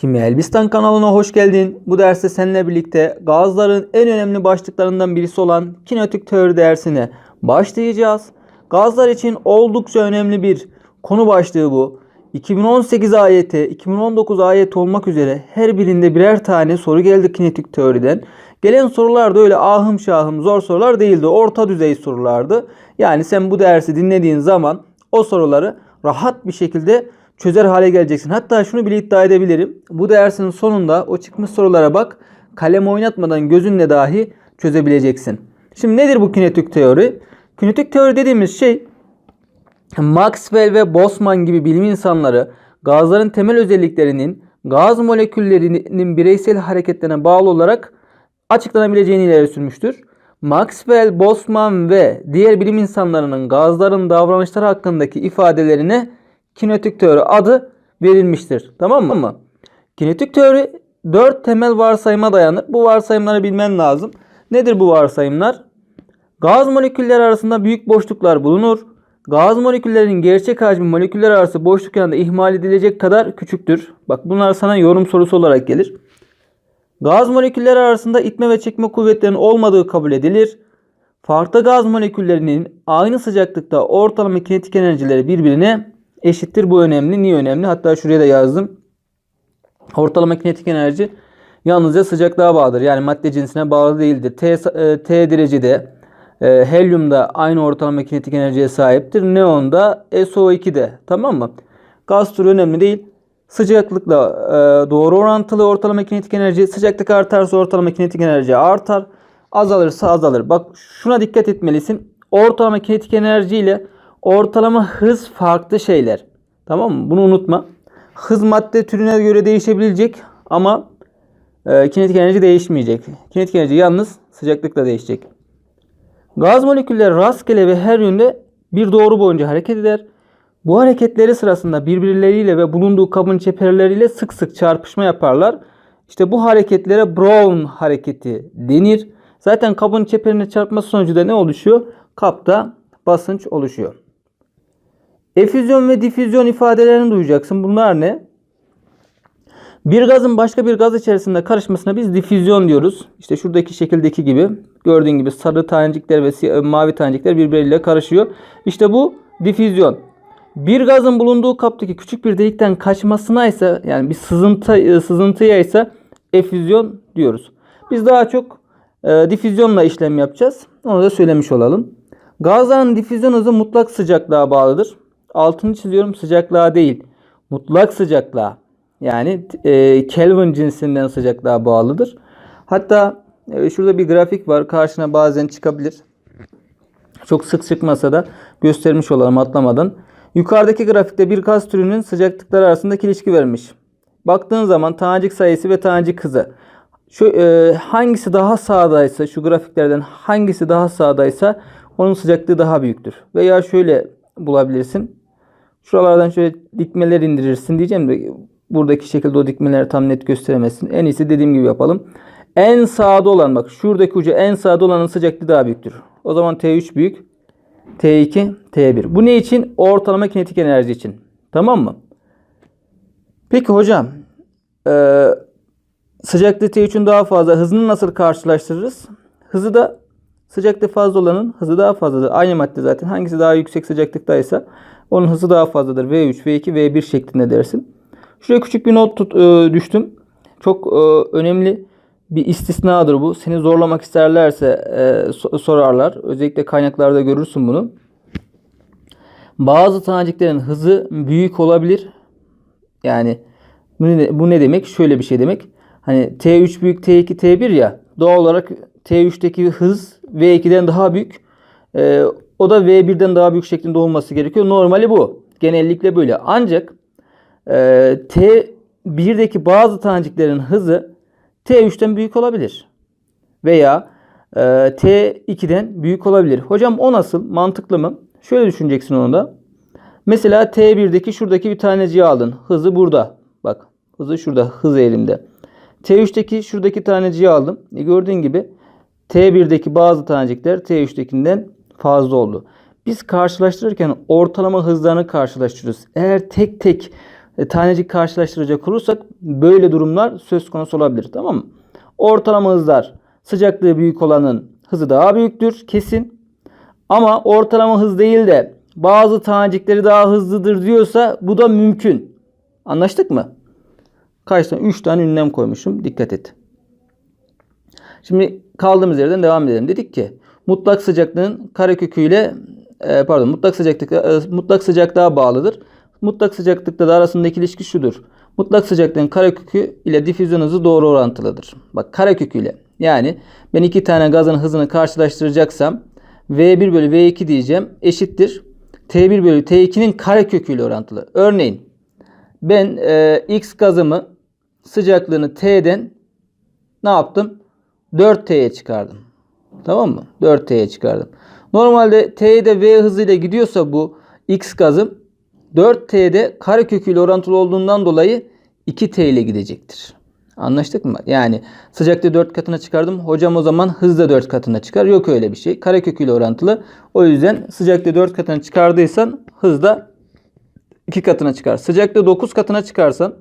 Kimya Elbistan kanalına hoş geldin. Bu derste seninle birlikte gazların en önemli başlıklarından birisi olan kinetik teori dersine başlayacağız. Gazlar için oldukça önemli bir konu başlığı bu. 2018 AYT, 2019 AYT olmak üzere her birinde birer tane soru geldi kinetik teoriden. Gelen sorular da öyle ahım şahım zor sorular değildi. Orta düzey sorulardı. Yani sen bu dersi dinlediğin zaman o soruları rahat bir şekilde çözer hale geleceksin. Hatta şunu bile iddia edebilirim. Bu dersin sonunda o çıkmış sorulara bak. Kalem oynatmadan gözünle dahi çözebileceksin. Şimdi nedir bu kinetik teori? Kinetik teori dediğimiz şey Maxwell ve Boltzmann gibi bilim insanları gazların temel özelliklerinin gaz moleküllerinin bireysel hareketlerine bağlı olarak açıklanabileceğini ileri sürmüştür. Maxwell, Boltzmann ve diğer bilim insanlarının gazların davranışları hakkındaki ifadelerine kinetik teori adı verilmiştir. Tamam mı? Kinetik teori 4 temel varsayıma dayanır. Bu varsayımları bilmen lazım. Nedir bu varsayımlar? Gaz molekülleri arasında büyük boşluklar bulunur. Gaz moleküllerinin gerçek hacmi moleküller arası boşluk yanında ihmal edilecek kadar küçüktür. Bak bunlar sana yorum sorusu olarak gelir. Gaz molekülleri arasında itme ve çekme kuvvetlerinin olmadığı kabul edilir. Farklı gaz moleküllerinin aynı sıcaklıkta ortalama kinetik enerjileri birbirine eşittir. Bu önemli. Niye önemli? Hatta şuraya da yazdım. Ortalama kinetik enerji yalnızca sıcaklığa bağlıdır. Yani madde cinsine bağlı değildir. T, e, T derecede e, helyum da aynı ortalama kinetik enerjiye sahiptir. Neon da SO2'de. Tamam mı? Gaz türü önemli değil. Sıcaklıkla e, doğru orantılı ortalama kinetik enerji. Sıcaklık artarsa ortalama kinetik enerji artar. Azalırsa azalır. Bak şuna dikkat etmelisin. Ortalama kinetik enerji ile ortalama hız farklı şeyler. Tamam mı? Bunu unutma. Hız madde türüne göre değişebilecek ama e, kinetik enerji değişmeyecek. Kinetik enerji yalnız sıcaklıkla değişecek. Gaz molekülleri rastgele ve her yönde bir doğru boyunca hareket eder. Bu hareketleri sırasında birbirleriyle ve bulunduğu kabın çeperleriyle sık sık çarpışma yaparlar. İşte bu hareketlere Brown hareketi denir. Zaten kabın çeperine çarpması sonucu da ne oluşuyor? Kapta basınç oluşuyor. Efüzyon ve difüzyon ifadelerini duyacaksın. Bunlar ne? Bir gazın başka bir gaz içerisinde karışmasına biz difüzyon diyoruz. İşte şuradaki şekildeki gibi gördüğün gibi sarı tanecikler ve mavi tanecikler birbirleriyle karışıyor. İşte bu difüzyon. Bir gazın bulunduğu kaptaki küçük bir delikten kaçmasına ise yani bir sızıntı sızıntıya ise efüzyon diyoruz. Biz daha çok e, difüzyonla işlem yapacağız. Onu da söylemiş olalım. Gazların difüzyon hızı mutlak sıcaklığa bağlıdır. Altını çiziyorum sıcaklığa değil. Mutlak sıcaklığa. Yani e, Kelvin cinsinden sıcaklığa bağlıdır. Hatta e, şurada bir grafik var. Karşına bazen çıkabilir. Çok sık çıkmasa da göstermiş olalım atlamadan. Yukarıdaki grafikte bir gaz türünün sıcaklıkları arasındaki ilişki vermiş. Baktığın zaman tanecik sayısı ve tanecik hızı. Şu e, hangisi daha sağdaysa şu grafiklerden hangisi daha sağdaysa onun sıcaklığı daha büyüktür. Veya şöyle bulabilirsin. Şuralardan şöyle dikmeler indirirsin diyeceğim de buradaki şekilde o dikmeleri tam net gösteremezsin. En iyisi dediğim gibi yapalım. En sağda olan bak şuradaki ucu en sağda olanın sıcaklığı daha büyüktür. O zaman T3 büyük. T2, T1. Bu ne için? Ortalama kinetik enerji için. Tamam mı? Peki hocam e, sıcaklığı T3'ün daha fazla hızını nasıl karşılaştırırız? Hızı da sıcaklığı fazla olanın hızı daha fazladır. Aynı madde zaten. Hangisi daha yüksek sıcaklıktaysa onun hızı daha fazladır. V3, V2, V1 şeklinde dersin. Şuraya küçük bir not tut, e, düştüm. Çok e, önemli bir istisnadır bu. Seni zorlamak isterlerse e, sorarlar. Özellikle kaynaklarda görürsün bunu. Bazı taneciklerin hızı büyük olabilir. Yani bu ne, demek? Şöyle bir şey demek. Hani T3 büyük T2 T1 ya doğal olarak T3'teki hız V2'den daha büyük. E, o da V1'den daha büyük şeklinde olması gerekiyor. Normali bu. Genellikle böyle. Ancak e, T1'deki bazı taneciklerin hızı T3'ten büyük olabilir. Veya e, T2'den büyük olabilir. Hocam o nasıl? Mantıklı mı? Şöyle düşüneceksin onu da. Mesela T1'deki şuradaki bir taneciği aldın. Hızı burada. Bak hızı şurada. Hız eğilimde. T3'teki şuradaki taneciği aldım. E, gördüğün gibi T1'deki bazı tanecikler T3'tekinden fazla oldu. Biz karşılaştırırken ortalama hızlarını karşılaştırıyoruz. Eğer tek tek e, tanecik karşılaştıracak olursak böyle durumlar söz konusu olabilir. Tamam mı? Ortalama hızlar sıcaklığı büyük olanın hızı daha büyüktür kesin. Ama ortalama hız değil de bazı tanecikleri daha hızlıdır diyorsa bu da mümkün. Anlaştık mı? Kaç tane? 3 tane ünlem koymuşum. Dikkat et. Şimdi kaldığımız yerden devam edelim. Dedik ki mutlak sıcaklığın kareköküyle e, pardon mutlak sıcaklık e, mutlak sıcaklığa bağlıdır. Mutlak sıcaklıkta da arasındaki ilişki şudur. Mutlak sıcaklığın karekökü ile difüzyon hızı doğru orantılıdır. Bak kareköküyle. Yani ben iki tane gazın hızını karşılaştıracaksam V1 bölü V2 diyeceğim eşittir. T1 bölü T2'nin kareköküyle orantılı. Örneğin ben e, X gazımı sıcaklığını T'den ne yaptım? 4T'ye çıkardım. Tamam mı? 4T'ye çıkardım. Normalde T'de V hızıyla gidiyorsa bu X gazım 4T'de kareköküyle orantılı olduğundan dolayı 2T ile gidecektir. Anlaştık mı? Yani sıcaklığı 4 katına çıkardım. Hocam o zaman hız da 4 katına çıkar. Yok öyle bir şey. Kareköküyle orantılı. O yüzden sıcaklığı 4 katına çıkardıysan hız da 2 katına çıkar. Sıcaklığı 9 katına çıkarsan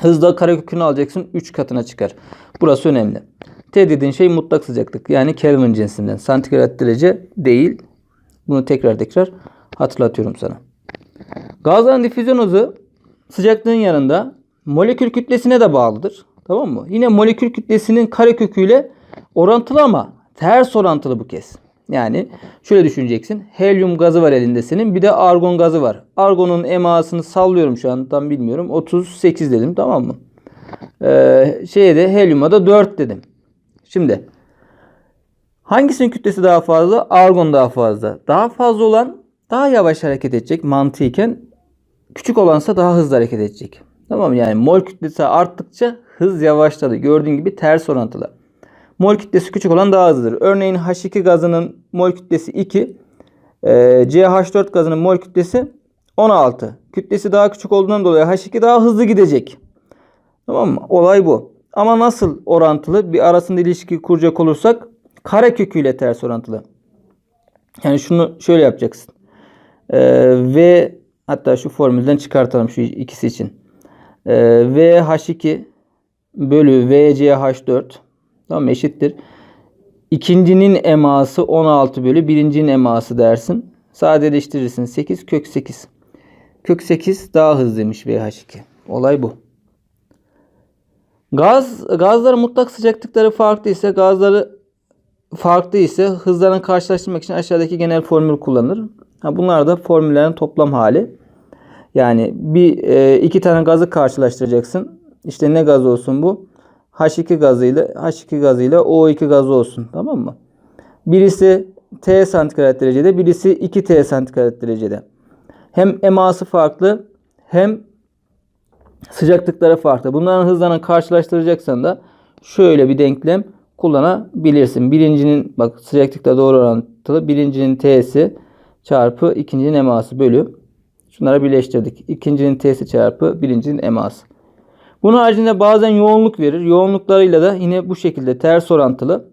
hızda karekökünü alacaksın 3 katına çıkar. Burası önemli. T dediğin şey mutlak sıcaklık. Yani Kelvin cinsinden. Santigrat derece değil. Bunu tekrar tekrar hatırlatıyorum sana. Gazların difüzyon hızı sıcaklığın yanında molekül kütlesine de bağlıdır. Tamam mı? Yine molekül kütlesinin kareköküyle orantılı ama ters orantılı bu kez. Yani şöyle düşüneceksin. Helyum gazı var elinde senin. Bir de argon gazı var. Argonun emasını sallıyorum şu an tam bilmiyorum. 38 dedim tamam mı? Ee, şeye de helyuma da 4 dedim. Şimdi hangisinin kütlesi daha fazla? Argon daha fazla. Daha fazla olan daha yavaş hareket edecek mantıken küçük olansa daha hızlı hareket edecek. Tamam mı? Yani mol kütlesi arttıkça hız yavaşladı. Gördüğün gibi ters orantılı. Mol kütlesi küçük olan daha hızlıdır. Örneğin H2 gazının mol kütlesi 2. E, CH4 gazının mol kütlesi 16. Kütlesi daha küçük olduğundan dolayı H2 daha hızlı gidecek. Tamam mı? Olay bu. Ama nasıl orantılı? Bir arasında ilişki kuracak olursak kareköküyle ters orantılı. Yani şunu şöyle yapacaksın. Ee, v hatta şu formülden çıkartalım şu ikisi için. Ee, VH2 bölü VCH4 tamam eşittir. İkincinin eması 16 bölü birincinin eması dersin. Sadeleştirirsin 8 kök 8. Kök 8 daha hızlıymış VH2. Olay bu. Gaz gazların mutlak sıcaklıkları farklı ise gazları farklı ise hızlarını karşılaştırmak için aşağıdaki genel formül kullanılır. Ha, bunlar da formüllerin toplam hali. Yani bir e, iki tane gazı karşılaştıracaksın. İşte ne gaz olsun bu? H2 gazıyla H2 gazıyla O2 gazı olsun. Tamam mı? Birisi T santigrat derecede, birisi 2T santigrat derecede. Hem eması farklı hem sıcaklıkları farklı. Bunların hızlarını karşılaştıracaksan da şöyle bir denklem kullanabilirsin. Birincinin bak sıcaklıkla doğru orantılı. Birincinin T'si çarpı ikincinin eması bölü. Şunları birleştirdik. İkincinin T'si çarpı birincinin eması. Bunun haricinde bazen yoğunluk verir. Yoğunluklarıyla da yine bu şekilde ters orantılı.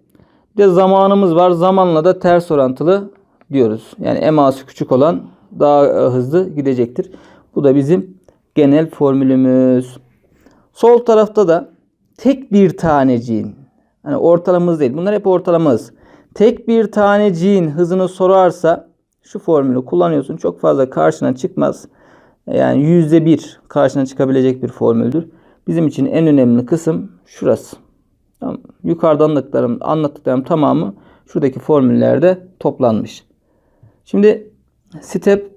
Bir de zamanımız var. Zamanla da ters orantılı diyoruz. Yani eması küçük olan daha hızlı gidecektir. Bu da bizim genel formülümüz. Sol tarafta da tek bir taneciğin hani ortalamamız değil. Bunlar hep ortalamamız. Tek bir taneciğin hızını sorarsa şu formülü kullanıyorsun. Çok fazla karşına çıkmaz. Yani yüzde bir karşına çıkabilecek bir formüldür. Bizim için en önemli kısım şurası. Tamam. Yukarıda anlattıklarım, anlattıklarım tamamı şuradaki formüllerde toplanmış. Şimdi step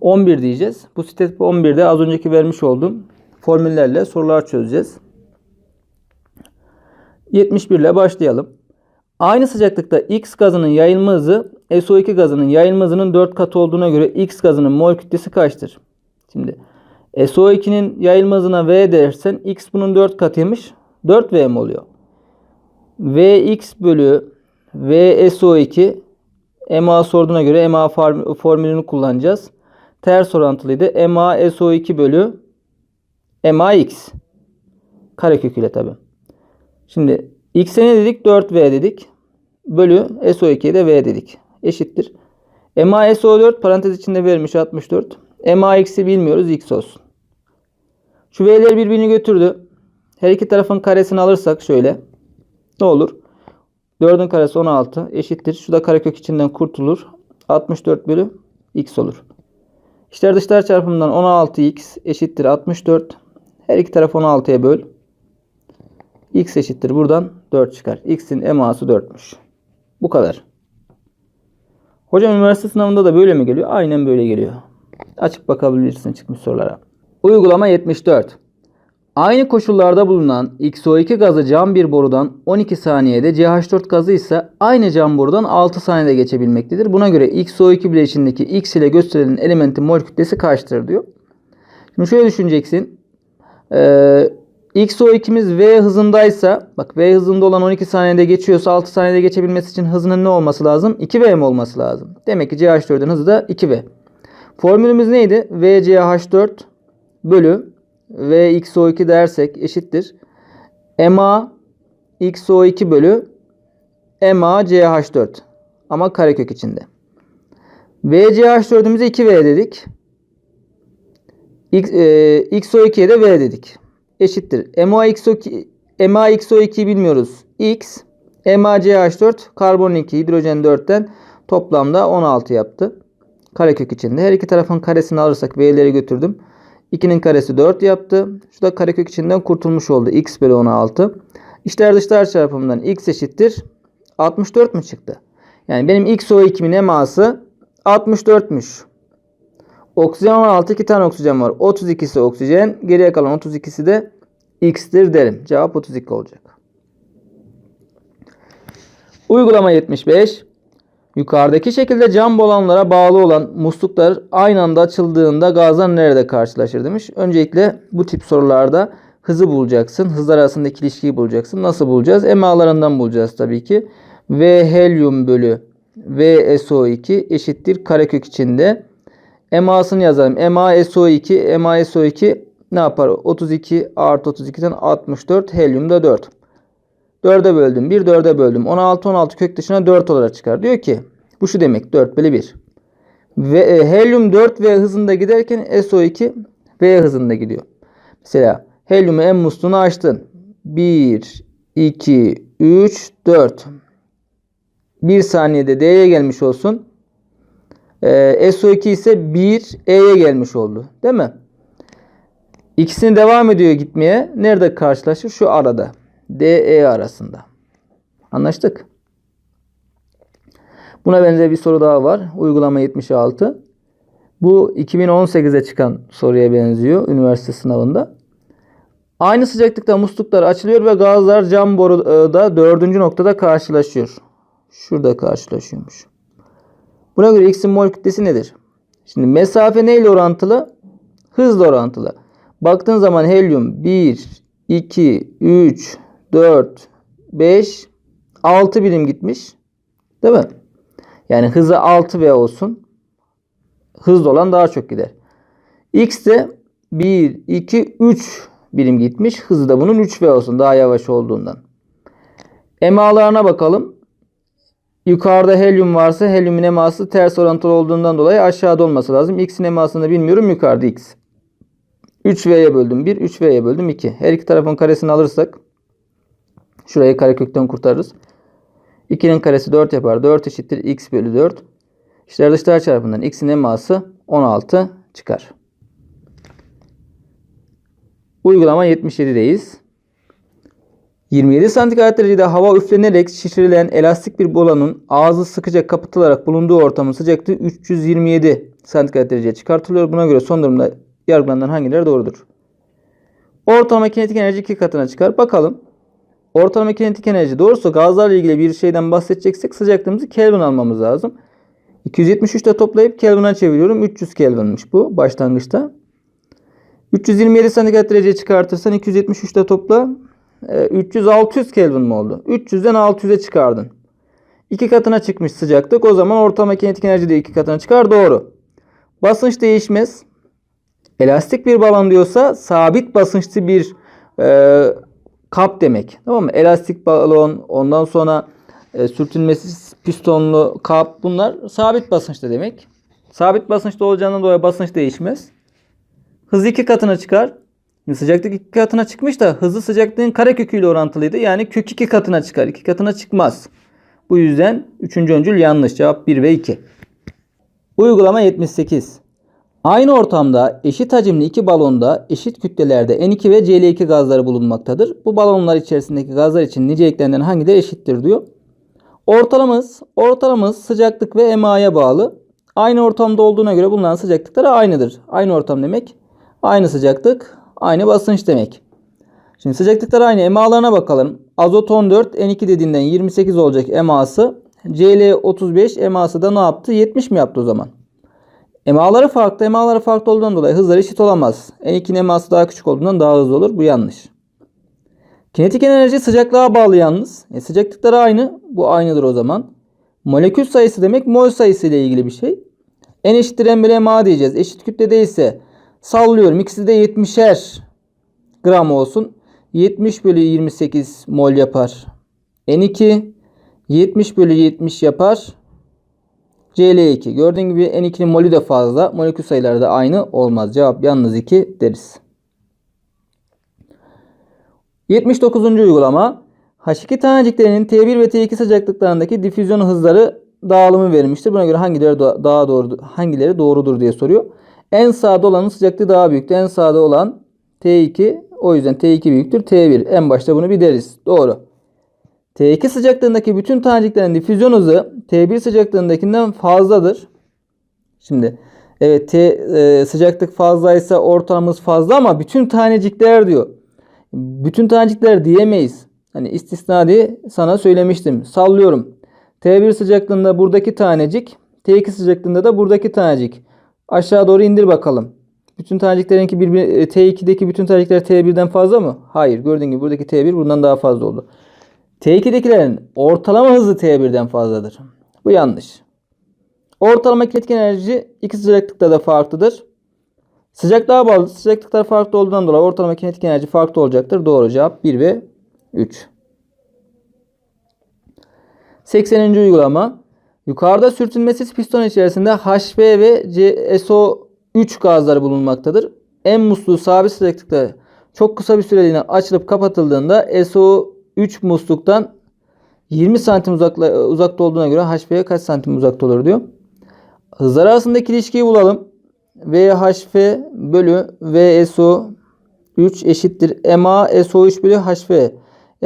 11 diyeceğiz. Bu step 11'de az önceki vermiş olduğum formüllerle sorular çözeceğiz. 71 ile başlayalım. Aynı sıcaklıkta X gazının yayılma hızı SO2 gazının yayılma hızının 4 katı olduğuna göre X gazının mol kütlesi kaçtır? Şimdi SO2'nin yayılma hızına V dersen X bunun 4 katıymış. 4V mi oluyor? Vx bölü V SO2 MA sorduğuna göre MA formülünü kullanacağız. Ters orantılıydı. MA SO2 bölü MAX. Karekök ile tabi. Şimdi X'e ne dedik? 4V dedik. Bölü SO2'ye de V dedik. Eşittir. MA SO4 parantez içinde verilmiş 64. MA X'i bilmiyoruz. X olsun. Şu V'ler birbirini götürdü. Her iki tarafın karesini alırsak şöyle. Ne olur? 4'ün karesi 16 eşittir. Şu da karekök içinden kurtulur. 64 bölü x olur. İçler dışlar çarpımından 16x eşittir 64. Her iki tarafı 16'ya böl. x eşittir. Buradan 4 çıkar. x'in eması 4'müş. Bu kadar. Hocam üniversite sınavında da böyle mi geliyor? Aynen böyle geliyor. Açıp bakabilirsin çıkmış sorulara. Uygulama 74. Aynı koşullarda bulunan XO2 gazı cam bir borudan 12 saniyede CH4 gazı ise aynı cam borudan 6 saniyede geçebilmektedir. Buna göre XO2 bileşindeki X ile gösterilen elementin mol kütlesi kaçtır diyor. Şimdi şöyle düşüneceksin. Ee, XO2'miz V hızındaysa bak V hızında olan 12 saniyede geçiyorsa 6 saniyede geçebilmesi için hızının ne olması lazım? 2V mi olması lazım? Demek ki CH4'ün hızı da 2V. Formülümüz neydi? VCH4 bölü VXO2 dersek eşittir. MA XO2 bölü MA CH4 ama karekök içinde. VCH4'ümüze 2V dedik. X, e, XO2'ye de V dedik. Eşittir. MA XO2 MA XO2'yi bilmiyoruz. X MA CH4 karbon 2 hidrojen 4'ten toplamda 16 yaptı. Karekök içinde. Her iki tarafın karesini alırsak V'leri götürdüm. 2'nin karesi 4 yaptı. Şu da karekök içinden kurtulmuş oldu. X bölü 16. İçler dışlar çarpımından x eşittir. 64 mü çıktı? Yani benim XO2'min eması 64'müş. Oksijen 16 2 tane oksijen var. 32'si oksijen. Geriye kalan 32'si de x'tir derim. Cevap 32 olacak. Uygulama 75. Yukarıdaki şekilde cam balonlara bağlı olan musluklar aynı anda açıldığında gazlar nerede karşılaşır demiş. Öncelikle bu tip sorularda hızı bulacaksın. Hızlar arasındaki ilişkiyi bulacaksın. Nasıl bulacağız? EMA'larından bulacağız tabii ki. V helyum bölü V SO2 eşittir karekök içinde. EMA'sını yazalım. EMA SO2 EMA SO2 ne yapar? 32 artı 32'den 64 helyum da 4. 4'e böldüm. 1 4'e böldüm. 16 16 kök dışına 4 olarak çıkar. Diyor ki bu şu demek 4 bölü 1. Ve e, helyum 4 V hızında giderken SO2 V hızında gidiyor. Mesela helyumu en musluğunu açtın. 1 2 3 4 1 saniyede D'ye gelmiş olsun. Ee, SO2 ise 1 E'ye gelmiş oldu. Değil mi? İkisini devam ediyor gitmeye. Nerede karşılaşır? Şu arada. DE arasında. Anlaştık. Buna benzer bir soru daha var. Uygulama 76. Bu 2018'e çıkan soruya benziyor üniversite sınavında. Aynı sıcaklıkta musluklar açılıyor ve gazlar cam boruda dördüncü noktada karşılaşıyor. Şurada karşılaşıyormuş. Buna göre X'in mol kütlesi nedir? Şimdi mesafe neyle orantılı? Hızla orantılı. Baktığın zaman helyum 1, 2, 3, 4, 5, 6 birim gitmiş. Değil mi? Yani hızı 6V olsun. Hızlı olan daha çok gider. X de 1, 2, 3 birim gitmiş. Hızı da bunun 3V olsun. Daha yavaş olduğundan. EMA'larına bakalım. Yukarıda helyum varsa helyumun eması ters orantılı olduğundan dolayı aşağıda olması lazım. X'in emasını bilmiyorum. Yukarıda X. 3V'ye böldüm 1, 3V'ye böldüm 2. Her iki tarafın karesini alırsak şurayı karekökten kurtarırız. 2'nin karesi 4 yapar. 4 eşittir x bölü 4. İşler dışlar çarpımından x'in eması 16 çıkar. Uygulama 77'deyiz. 27 santigrat derecede hava üflenerek şişirilen elastik bir bolanın ağzı sıkıca kapatılarak bulunduğu ortamın sıcaklığı 327 santigrat dereceye çıkartılıyor. Buna göre son durumda yargılanan hangileri doğrudur? Ortalama kinetik enerji iki katına çıkar. Bakalım. Ortalama kinetik enerji doğrusu gazlarla ilgili bir şeyden bahsedeceksek sıcaklığımızı Kelvin almamız lazım. 273 ile toplayıp Kelvin'a çeviriyorum. 300 Kelvin'miş bu başlangıçta. 327 santigrat dereceye çıkartırsan 273 ile topla. 300-600 Kelvin mi oldu? 300'den 600'e çıkardın. İki katına çıkmış sıcaklık. O zaman ortalama kinetik enerji de iki katına çıkar. Doğru. Basınç değişmez. Elastik bir balon diyorsa sabit basınçlı bir e, kap demek. Tamam mı? Elastik balon, ondan sonra e, sürtünmesiz pistonlu kap bunlar sabit basınçta demek. Sabit basınçta olacağından dolayı basınç değişmez. Hız iki katına çıkar. Sıcaklık iki katına çıkmış da hızı sıcaklığın kareköküyle orantılıydı. Yani kök iki katına çıkar. iki katına çıkmaz. Bu yüzden üçüncü öncül yanlış. Cevap 1 ve 2. Uygulama 78. Aynı ortamda eşit hacimli iki balonda eşit kütlelerde N2 ve Cl2 gazları bulunmaktadır. Bu balonlar içerisindeki gazlar için niceliklerinden hangileri eşittir diyor. Ortalamamız, ortalamamız sıcaklık ve ema'ya bağlı. Aynı ortamda olduğuna göre bunların sıcaklıkları aynıdır. Aynı ortam demek aynı sıcaklık, aynı basınç demek. Şimdi sıcaklıklar aynı. Emalarına bakalım. Azot 14, N2 dediğinden 28 olacak eması. Cl 35, eması da ne yaptı? 70 mi yaptı o zaman? Emaları farklı. Emaları farklı olduğundan dolayı hızları eşit olamaz. N2'nin eması daha küçük olduğundan daha hızlı olur. Bu yanlış. Kinetik enerji sıcaklığa bağlı yalnız. E, sıcaklıkları aynı. Bu aynıdır o zaman. Molekül sayısı demek mol sayısı ile ilgili bir şey. N eşittir M bölü MA diyeceğiz. Eşit kütlede ise sallıyorum. İkisi de 70'er gram olsun. 70 bölü 28 mol yapar. N2 70 bölü 70 yapar. Cl2. Gördüğün gibi N2'nin molü de fazla. Molekül sayıları da aynı olmaz. Cevap yalnız 2 deriz. 79. uygulama. H2 taneciklerinin T1 ve T2 sıcaklıklarındaki difüzyon hızları dağılımı verilmiştir. Buna göre hangileri daha doğru hangileri doğrudur diye soruyor. En sağda olanın sıcaklığı daha büyüktür. En sağda olan T2 o yüzden T2 büyüktür T1. En başta bunu bir deriz. Doğru. T2 sıcaklığındaki bütün taneciklerin difüzyon hızı T1 sıcaklığındakinden fazladır. Şimdi evet T e, sıcaklık fazlaysa ortalamamız fazla ama bütün tanecikler diyor. Bütün tanecikler diyemeyiz. Hani istisna diye sana söylemiştim. Sallıyorum. T1 sıcaklığında buradaki tanecik, T2 sıcaklığında da buradaki tanecik. Aşağı doğru indir bakalım. Bütün taneciklerinki bir, e, T2'deki bütün tanecikler T1'den fazla mı? Hayır. Gördüğün gibi buradaki T1 bundan daha fazla oldu. T2'dekilerin ortalama hızı T1'den fazladır. Bu yanlış. Ortalama kinetik enerji iki sıcaklıkta da farklıdır. Sıcaklığa bağlı sıcaklıklar farklı olduğundan dolayı ortalama kinetik enerji farklı olacaktır. Doğru cevap 1 ve 3. 80. uygulama. Yukarıda sürtünmesiz piston içerisinde HV ve SO3 gazları bulunmaktadır. En musluğu sabit sıcaklıkta çok kısa bir süreliğine açılıp kapatıldığında SO3 musluktan 20 santim uzakla, uzakta olduğuna göre HV'ye kaç santim uzakta olur diyor. Hızlar arasındaki ilişkiyi bulalım. VHV bölü VSO3 eşittir. MA SO3 bölü HV.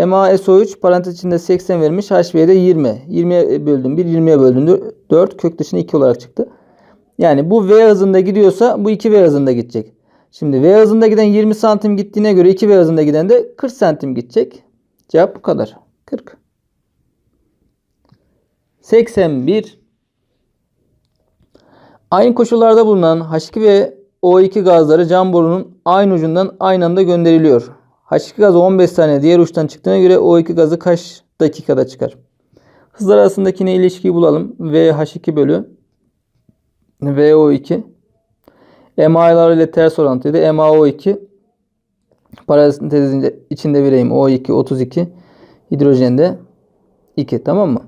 MA SO3 parantez içinde 80 vermiş. HV'de 20. 20'ye böldüm 1, 20'ye böldüm 4. Kök dışına 2 olarak çıktı. Yani bu V hızında gidiyorsa bu 2V hızında gidecek. Şimdi V hızında giden 20 santim gittiğine göre 2V hızında giden de 40 santim gidecek. Cevap bu kadar. 40. 81 Aynı koşullarda bulunan H2 ve O2 gazları cam borunun aynı ucundan aynı anda gönderiliyor. H2 gazı 15 saniye diğer uçtan çıktığına göre O2 gazı kaç dakikada çıkar? Hızlar arasındaki ne ilişkiyi bulalım. V H2 bölü VO2 MA'lar ile ters orantıydı. MaO2 parantez içinde vereyim. O2 32 hidrojende 2 tamam mı?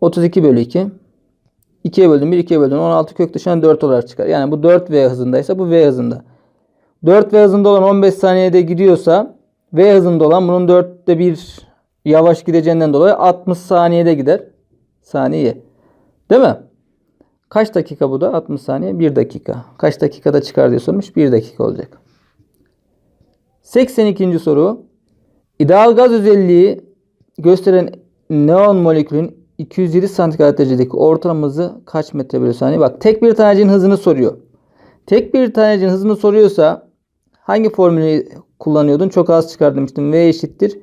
32 bölü 2 2'ye böldüm 1 2'ye böldüm 16 kök dışına 4 olarak çıkar. Yani bu 4V hızındaysa bu V hızında. 4V hızında olan 15 saniyede gidiyorsa V hızında olan bunun 4'te 1 yavaş gideceğinden dolayı 60 saniyede gider. Saniye. Değil mi? Kaç dakika bu da? 60 saniye 1 dakika. Kaç dakikada çıkar diye sormuş. 1 dakika olacak. 82. soru. İdeal gaz özelliği gösteren neon molekülün 207 santigrat derecedeki ortalama kaç metre bölü saniye? Bak tek bir tanecinin hızını soruyor. Tek bir tanecinin hızını soruyorsa hangi formülü kullanıyordun? Çok az çıkar demiştim. V eşittir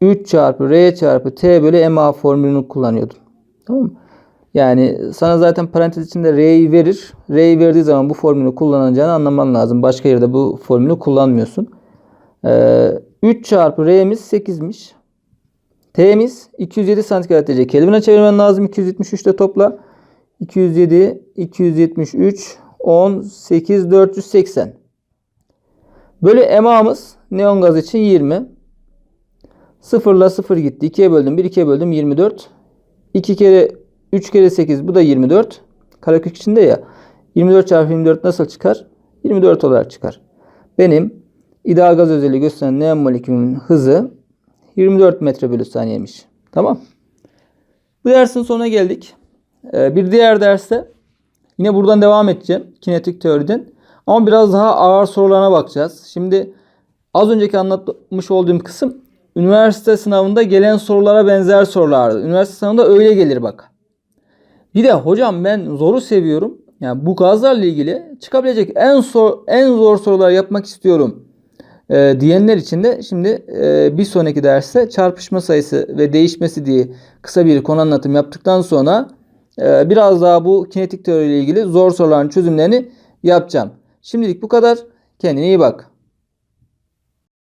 3 çarpı R çarpı T bölü MA formülünü kullanıyordun. Tamam mı? Yani sana zaten parantez içinde R'yi verir. R'yi verdiği zaman bu formülü kullanacağını anlaman lazım. Başka yerde bu formülü kullanmıyorsun. Ee, 3 çarpı R'miz 8'miş. T'miz 207 santigrat derece. Kelvine çevirmen lazım. 273 ile topla. 207, 273, 18, 480. Bölü MA'mız neon gaz için 20. 0 ile 0 gitti. 2'ye böldüm. 1 2'ye böldüm. 24. 2 kere 3 kere 8 bu da 24. Karekök içinde ya. 24 çarpı 24 nasıl çıkar? 24 olarak çıkar. Benim ideal gaz özelliği gösteren neon molekülünün hızı 24 metre bölü saniyemiş. Tamam. Bu dersin sonuna geldik. Ee, bir diğer derste yine buradan devam edeceğim. Kinetik teoriden. Ama biraz daha ağır sorularına bakacağız. Şimdi az önceki anlatmış olduğum kısım üniversite sınavında gelen sorulara benzer sorulardı. Üniversite sınavında öyle gelir bak. Bir de hocam ben zoru seviyorum. Yani bu gazlarla ilgili çıkabilecek en zor en zor sorular yapmak istiyorum e, diyenler için de şimdi e, bir sonraki derste çarpışma sayısı ve değişmesi diye kısa bir konu anlatım yaptıktan sonra e, biraz daha bu kinetik teori ile ilgili zor soruların çözümlerini yapacağım. Şimdilik bu kadar. Kendine iyi bak.